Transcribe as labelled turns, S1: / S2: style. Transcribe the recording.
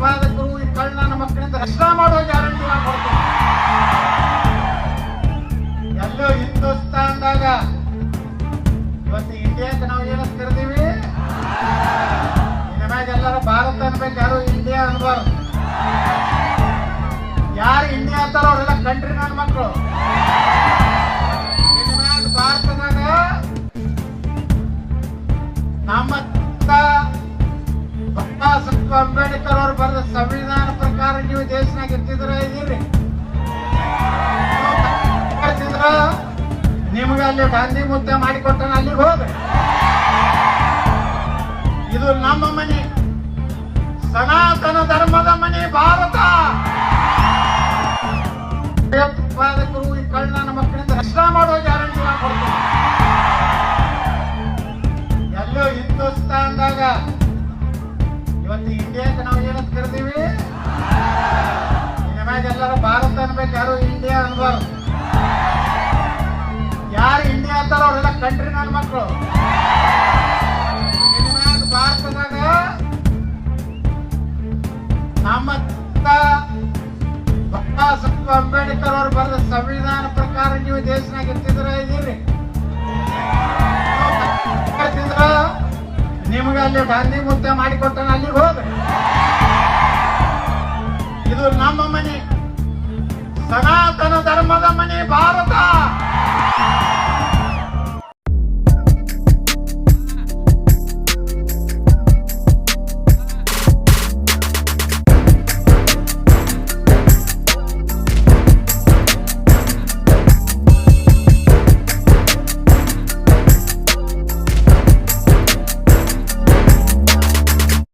S1: ಭಯೋತ್ಪಾದಕರು ಈ ಕಳ್ಳನ ಮಕ್ಕಳಿಂದ ರಕ್ಷಣೆ ಮಾಡೋ ಗ್ಯಾರಂಟಿ ನಾನು ಕೊಡ್ತೀನಿ. ಎಲ್ಲೋ ಹಿಂದೂಸ್ತಾನ್ದಾಗ ಇವತ್ತು ಇಂಡಿಯಾಕ್ಕೆ ನಾವು ಏನ ಕರಿದೀವಿ ನಿಮಗೆ ಎಲ್ಲರೂ ಭಾರತ ಅನ್ಬೇಕು ಯಾರು ಇಂಡಿಯಾ ಅನ್ಬಾರ್ದು ಯಾರು ಇಂಡಿಯಾ ಅಂತಾರೋ ಅವರೆಲ್ಲ ಕಂಟ್ರಿ ನನ್ನ ಮಕ್ಕಳು. ಸಾಹೇಬ್ ಅಂಬೇಡ್ಕರ್ ಅವ್ರು ಬರೆದ ಸಂವಿಧಾನ ಪ್ರಕಾರ ನೀವು ದೇಶನಾಗ ಇರ್ತಿದ್ರ ಇದೀರಿ ನಿಮ್ಗೆ ಅಲ್ಲಿ ಗಾಂಧಿ ಮುದ್ದೆ ಮಾಡಿಕೊಟ್ಟನ ಅಲ್ಲಿಗೆ ಹೋಗ್ರಿ ಇದು ನಮ್ಮ ಮನೆ. ಸನಾತನ ಧರ್ಮದ ಮನೆ ಭಾರತ. ಭಯೋತ್ಪಾದಕರು ಈ ಕಳ್ಳನ ಮಕ್ಕಳಿಂದ ರಕ್ಷಣೆ ಮಾಡೋ ಗ್ಯಾರಂಟಿ ನಾನು ಕೊಡ್ತೀನಿ ಎಲ್ಲೋ ಹಿಂದೂಸ್ತಾನ್ದಾಗ ಇಂಡಿಯಾಕ್ಕೆ ನಾವು ಏನಂತ ಕರಿದೀವಿ ನಿಮಗೆಲ್ಲರೂ ಭಾರತ ಅನ್ಬೇಕು ಯಾರು ಇಂಡಿಯಾ ಅನ್ಬಾರ್ದು ಯಾರು ಇಂಡಿಯಾ ಅಂತಾರ ಅವರೆಲ್ಲ ಕಂಟ್ರಿ ನನ್ನ ಮಕ್ಕಳು ಭಾರತದಾಗ ನಮ್ಮ ಬಾಬಾ ಸಾಹೇಬ್ ಅಂಬೇಡ್ಕರ್ ಅವ್ರು ಬರೆದ ಸಂವಿಧಾನ ಪ್ರಕಾರ ನೀವು ದೇಶನಾಗ ಇರ್ತಿದ್ರ ಇದೀರಿ ನಿಮ್ಗೆ ಅಲ್ಲಿ ಗಾಂಧಿ ಮುದ್ದೆ ಮಾಡಿಕೊಟ್ಟನ ಅಲ್ಲಿಗೆ ಹೋಗ್ರಿ ಇದು ನಮ್ಮ ಮನೆ. ಸನಾತನ ಧರ್ಮದ ಮನೆ ಭಾರತ.